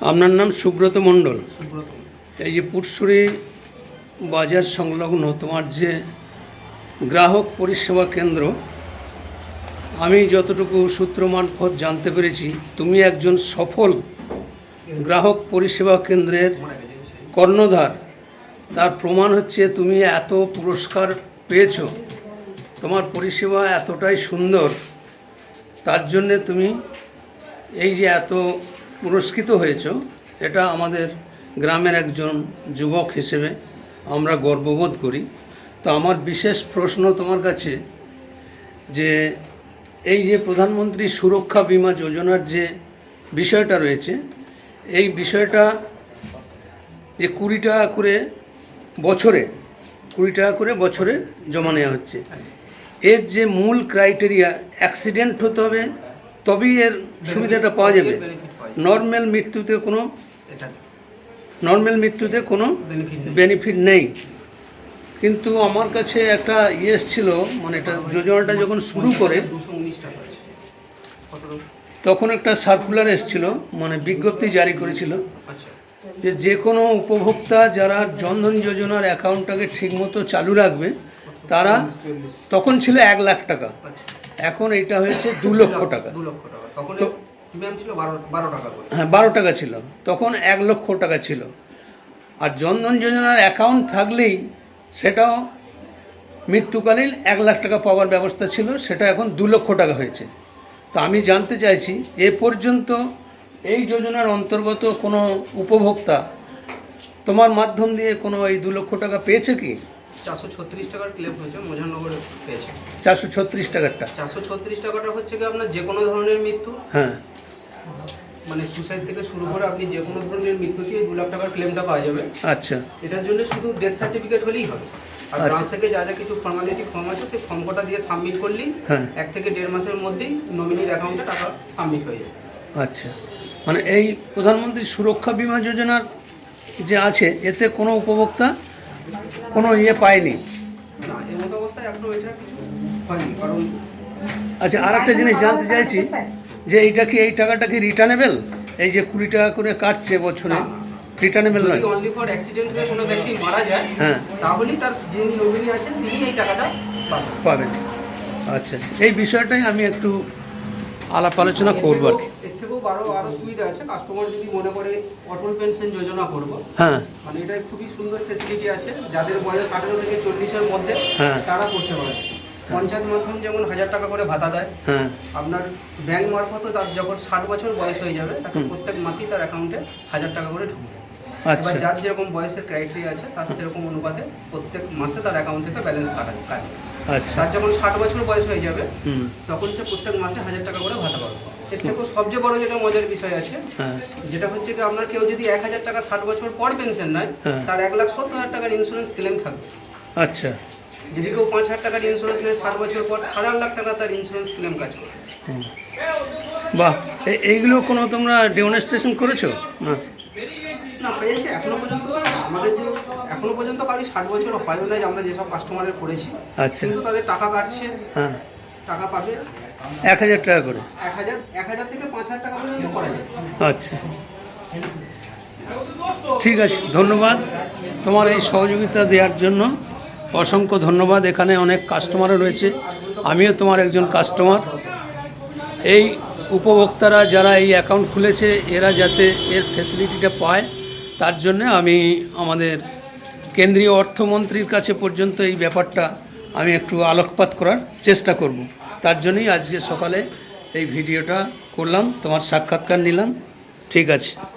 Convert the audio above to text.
আপনার নাম সুব্রত মণ্ডল। সুব্রত। এই যে পুরসুরি বাজার সংলগ্ন তোমার যে গ্রাহক পরিষেবা কেন্দ্র আমি যতটুকু সূত্র মারফত জানতে পেরেছি তুমি একজন সফল গ্রাহক পরিষেবা কেন্দ্রের কর্ণধার। তার প্রমাণ হচ্ছে তুমি এত পুরস্কার পেয়েছ। তোমার পরিষেবা এতটাই সুন্দর। তার জন্যে তুমি এই যে এত পুরস্কৃত হয়েছ, এটা আমাদের গ্রামের একজন যুবক হিসেবে আমরা গর্ববোধ করি। তো আমার বিশেষ প্রশ্ন তোমার কাছে যে, এই যে প্রধানমন্ত্রী সুরক্ষা বীমা যোজনার যে বিষয়টা রয়েছে, এই বিষয়টা যে কুড়ি টাকা করে বছরে, কুড়ি টাকা করে বছরে জমা নেওয়া হচ্ছে, এর যে মূল ক্রাইটেরিয়া, অ্যাক্সিডেন্ট হতে হবে, তবেই এর সুবিধাটা পাওয়া যাবে? নর্মাল মৃত্যুতে কোনো নর্মাল মৃত্যুতে কোনো বেনিফিট নেই। কিন্তু আমার কাছে একটা ইয়ে এসেছিল মানে এটা যোজনাটা যখন শুরু করে? তখন একটা সার্কুলার এসেছিল মানে বিজ্ঞপ্তি জারি করেছিল। আচ্ছা। যে যে কোনো উপভোক্তা যারা জনধন যোজনার অ্যাকাউন্টটাকে ঠিকমতো চালু রাখবে তারা তখন ছিল এক লাখ টাকা। আচ্ছা। এখন এটা হয়েছে দু লক্ষ টাকা। দু লক্ষ টাকা। তো- প্রিমিয়াম ছিল বারো বারো টাকা করে। হ্যাঁ বারো টাকা ছিল। তখন এক লক্ষ টাকা ছিল। আর জনধন যোজনার অ্যাকাউন্ট থাকলেই সেটাও মৃত্যুকালীন এক লাখ টাকা পাওয়ার ব্যবস্থা ছিল সেটা এখন দু লক্ষ টাকা হয়েছে। তো আমি জানতে চাইছি এ পর্যন্ত এই যোজনার অন্তর্গত কোনো উপভোক্তা তোমার মাধ্যম দিয়ে কোনো এই দু লক্ষ টাকা পেয়েছে কি? চারশো ছত্রিশ টাকার ক্লেম হয়েছে মোজাননগরে পেয়েছে। চারশো ছত্রিশ টাকারটা। চারশো ছত্রিশ টাকাটা হচ্ছে কি আপনার যে কোনো ধরনের মৃত্যু। হ্যাঁ। মানে সুসাইড থেকে শুরু করে আপনি যে কোনো ধরনের মৃত্যুতে দু লাখ টাকার ক্লেমটা পাওয়া যাবে। আচ্ছা। এটার জন্য শুধু ডেথ সার্টিফিকেট হলেই হবে। আর আচ্ছা। ব্রাঞ্চ থেকে যা যা কিছু ফর্মালিটি ফর্ম আছে সেই ফর্ম কটা দিয়ে সাবমিট করলেই হ্যাঁ। এক থেকে দেড় মাসের মধ্যেই নমিনির অ্যাকাউন্টে টাকা সাবমিট হয়ে যাবে। আচ্ছা। মানে এই প্রধানমন্ত্রী সুরক্ষা বীমা যোজনার যে আছে এতে কোনো উপভোক্তা কোনো ইয়ে পায়নি? না এর মতো অবস্থায় এখনও এটা কিছু হয়নি কারণ আচ্ছা আর একটা জিনিস জানতে চাইছি। যে এইটা কি এই টাকাটা কি রিটার্নেবেল এই যে কুড়ি টাকা করে কাটছে বছরে রিটার্নেবেল নয়। অনলি ফর অ্যাক্সিডেন্ট হয়ে কোনো ব্যক্তি মারা যায় হ্যাঁ। তাহলেই তার যিনি নমিনি আছেন তিনি এই টাকাটা পাবেন। আচ্ছা এই বিষয়টাই আমি একটু আলাপ আলোচনা করব আর কি। এর থেকেও আরও আরও সুবিধা আছে। কাস্টমার যদি মনে করে অটল পেনশন যোজনা করব হ্যাঁ। মানে এটা খুবই সুন্দর ফেসিলিটি আছে। যাদের বয়স আঠেরো থেকে চল্লিশের মধ্যে হ্যাঁ। তারা করতে পারে। পঞ্চায়েত মাধ্যম যেমন হাজার টাকা করে ভাতা দেয় হ্যাঁ। আপনার ব্যাংক মারফতও তার যখন ষাট বছর বয়স হয়ে যাবে তখন প্রত্যেক মাসেই তার অ্যাকাউন্টে হাজার টাকা করে ঢুকবে আচ্ছা এবার যার যেরকম বয়সের ক্রাইটেরিয়া আছে তার সেরকম অনুপাতে প্রত্যেক মাসে তার অ্যাকাউন্ট থেকে ব্যালেন্স কাটে কাটবে আচ্ছা। তার যখন ষাট বছর বয়স হয়ে যাবে হুম। তখন সে প্রত্যেক মাসে হাজার টাকা করে ভাতা পাবে। এর থেকেও সবচেয়ে বড় যেটা মজার বিষয় আছে হ্যাঁ। যেটা হচ্ছে কি আপনার কেউ যদি এক হাজার টাকা ষাট বছর পর পেনশন নেয় হ্যাঁ। তার এক লাখ সত্তর হাজার টাকার ইন্স্যুরেন্স ক্লেম থাকবে। আচ্ছা। যদি কেউ পাঁচ হাজার টাকার ইন্স্যুরেন্স নেয় সাত বছর পর সাড়ে আট লাখ টাকা তার ইন্স্যুরেন্স ক্লেম কাজ করে। বাহ এইগুলো কোনো তোমরা ডেমনস্ট্রেশন করেছ? না। না পেয়েছে এখনও পর্যন্ত আমাদের যে এখনও পর্যন্ত কারও ষাট বছর হয় না যে আমরা যেসব কাস্টমারের করেছি আচ্ছা। কিন্তু তাদের টাকা কাটছে। হ্যাঁ। টাকা পাবে। এক হাজার টাকা করে? এক হাজার এক হাজার থেকে পাঁচ হাজার টাকা পর্যন্ত করা যায়। আচ্ছা। ঠিক আছে ধন্যবাদ। তোমার এই সহযোগিতা দেওয়ার জন্য অসংখ্য ধন্যবাদ। এখানে অনেক কাস্টমারও রয়েছে। আমিও তোমার একজন কাস্টমার এই উপভোক্তারা যারা এই অ্যাকাউন্ট খুলেছে, এরা যাতে এর ফেসিলিটিটা পায়, তার জন্য আমি আমাদের কেন্দ্রীয় অর্থমন্ত্রীর কাছে পর্যন্ত এই ব্যাপারটা আমি একটু আলোকপাত করার চেষ্টা করব। তার জন্যই আজকে সকালে এই ভিডিওটা করলাম। তোমার সাক্ষাৎকার নিলাম। ঠিক আছে।